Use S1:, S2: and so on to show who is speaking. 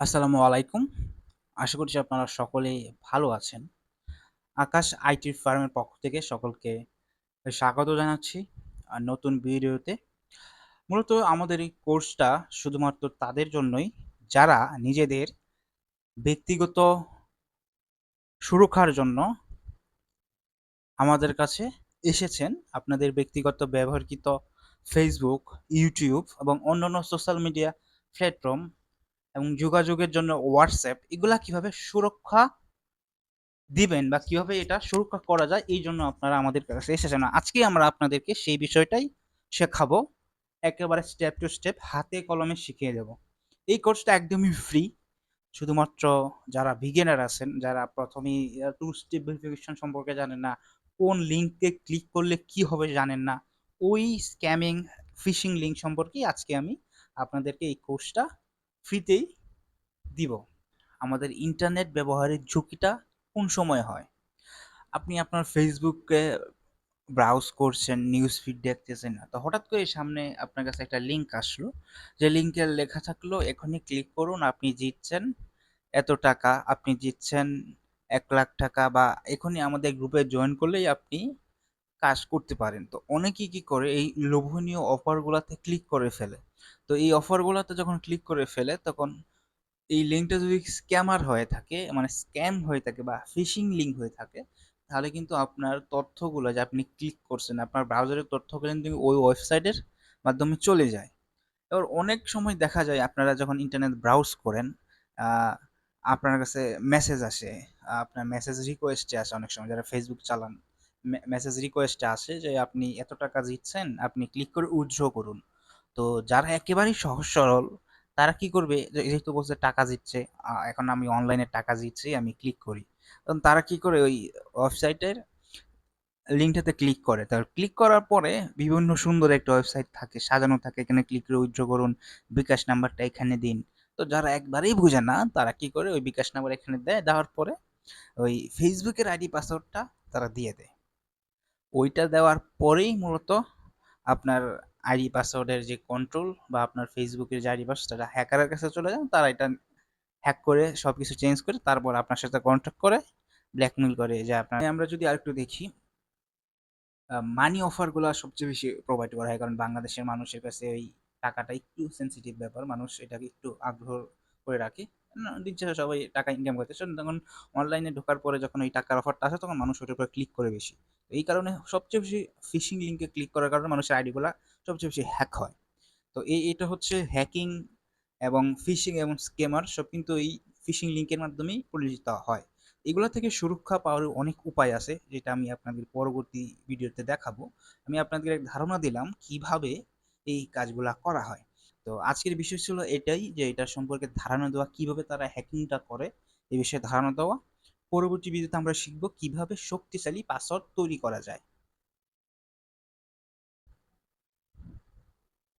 S1: আসসালামু আলাইকুম। আশা করছি আপনারা সকলেই ভালো আছেন। আকাশ আইটি ফার্মের পক্ষ থেকে সকলকে স্বাগত জানাচ্ছি আ নতুন ভিডিওতে। মূলত আমাদের এই কোর্সটা শুধুমাত্র তাদের জন্যই, যারা নিজেদের ব্যক্তিগত সুরক্ষার জন্য আমাদের কাছে এসেছেন। আপনাদের ব্যক্তিগত ব্যবহারকৃত ফেসবুক ইউটিউব এবং অন্যান্য সোশ্যাল মিডিয়া প্ল্যাটফর্ম এবং যোগাযোগের জন্য হোয়াটসঅ্যাপ এগুলা কীভাবে সুরক্ষা দিবেন বা কীভাবে এটা সুরক্ষা করা যায় এই জন্য আপনারা আমাদের কাছে এসেছেন। আজকে আমরা আপনাদেরকে সেই বিষয়টাই শেখাবো। একেবারে স্টেপ টু স্টেপ হাতে কলমে শিখিয়ে দেব। এই কোর্সটা একদমই ফ্রি। শুধুমাত্র যারা বিগিনার আছেন, যারা প্রথমেই টু স্টেপ ভেরিফিকেশন সম্পর্কে জানেন না, কোন লিঙ্কে ক্লিক করলে কি হবে জানেন না, ওই স্ক্যামিং, ফিশিং লিঙ্ক সম্পর্কেই আজকে আমি আপনাদেরকে এই কোর্সটা ফ্রিতেই দিব। আমাদের ইন্টারনেট ব্যবহারের ঝুঁকিটা কোন সময় হয়? আপনি আপনার ফেসবুকে ব্রাউজ করছেন, নিউজ ফিড দেখতেছেন। তো হঠাৎ করে সামনে আপনার কাছে একটা লিঙ্ক আসলো। যে লিঙ্কে লেখা থাকল, "এখনই ক্লিক করুন, আপনি জিতছেন এত টাকা, আপনি জিতছেন ৳১,০০,০০০ বা এখনই আমাদের গ্রুপে জয়েন করলেই আপনি কাজ করতে পারেন।" তো অনেকেই কি করে এই লোভনীয় অফারগুলাতে ক্লিক করে ফেলে। তো এই অফারগুলাতে যখন ক্লিক করে ফেলে তখন এই লিঙ্কটা যদি স্ক্যামার হয়ে থাকে, মানে স্ক্যাম হয়ে থাকে বা ফিশিং লিঙ্ক হয়ে থাকে, তাহলে কিন্তু আপনার তথ্যগুলো যে আপনি ক্লিক করছেন, আপনার ব্রাউজারের তথ্যগুলো কিন্তু ওই ওয়েবসাইটের মাধ্যমে চলে যায়। এবার অনেক সময় দেখা যায় আপনারা যখন ইন্টারনেট ব্রাউজ করেন, আপনার কাছে মেসেজ আসে। আপনার মেসেজ রিকোয়েস্টে আসে অনেক সময় যারা Facebook চালান। মেসেজ রিকোয়েস্টে আসে যে আপনি এত টাকা জিতছেন, আপনি ক্লিক করে উইথড্র করুন। তো যারা একেবারেই সহজ সরল তারা কি করবে যে যেহেতু বলছে টাকা জিতছে, এখন আমি অনলাইনে টাকা জিতছি, আমি ক্লিক করি। তখন তারা কি করে ওই ওয়েবসাইটের লিঙ্কটাতে ক্লিক করে। তারপর ক্লিক করার পরে বিভিন্ন সুন্দর একটা ওয়েবসাইট থাকে, সাজানো থাকে। এখানে ক্লিক করে উইথড্র করুন, বিকাশ নাম্বারটা এখানে দিন। তো যারা একবারেই বুঝে না তারা কি করে ওই বিকাশ নাম্বার এখানে দেয়, দেওয়ার পরে ওই ফেসবুকের আইডি পাসওয়ার্ডটা তারা দিয়ে দেয়। ওইটা দেওয়ার পরেই মূলত আপনার আইডি পাসওয়ার্ডের যে কন্ট্রোল বা আপনার ফেসবুকের যে আইডি পাসওয়ার্ড হ্যাকারের কাছে চলে যায়। তারা এটা হ্যাক করে সব কিছু চেঞ্জ করে তারপর আপনার সাথে কন্ট্যাক্ট করে ব্ল্যাকমেল করে যে আপনার আমরা যদি আরেকটু দেখি মানি অফারগুলা সবচেয়ে বেশি প্রোভাইড করা হয়। কারণ বাংলাদেশের মানুষের কাছে ওই টাকাটা একটু সেনসিটিভ ব্যাপার। মানুষ এটাকে একটু আগ্রহ করে রাখে। দিন শেষে সবাই টাকা ইনকাম করতেছে। তখন অনলাইনে ঢোকার পরে যখন ওই টাকার অফারটা আসে, তখন মানুষ ওটার উপর ক্লিক করে বেশি। এই কারণে সবচেয়ে বেশি ফিশিং লিঙ্কে ক্লিক করার কারণে মানুষের আইডিগুলা সবচেয়ে বেশি হ্যাক হয়। তো এই এটা হচ্ছে হ্যাকিং এবং ফিশিং এবং স্ক্যামার সব কিন্তু এই ফিশিং লিঙ্কের মাধ্যমেই পরিচিত হয়। এগুলা থেকে সুরক্ষা পাওয়ার অনেক উপায় আছে, যেটা আমি আপনাদের পরবর্তী ভিডিওতে দেখাবো। আমি আপনাদের এক ধারণা দিলাম কীভাবে এই কাজগুলা করা হয়। তো আজকের বিষয় ছিল এটাই যে এটা সম্পর্কে ধারণা দেওয়া, কীভাবে তারা হ্যাকিংটা করে এ বিষয়ে ধারণা দেওয়া। পরবর্তী ভিডিওতে আমরা শিখব কীভাবে শক্তিশালী পাসওয়ার্ড তৈরি করা যায়।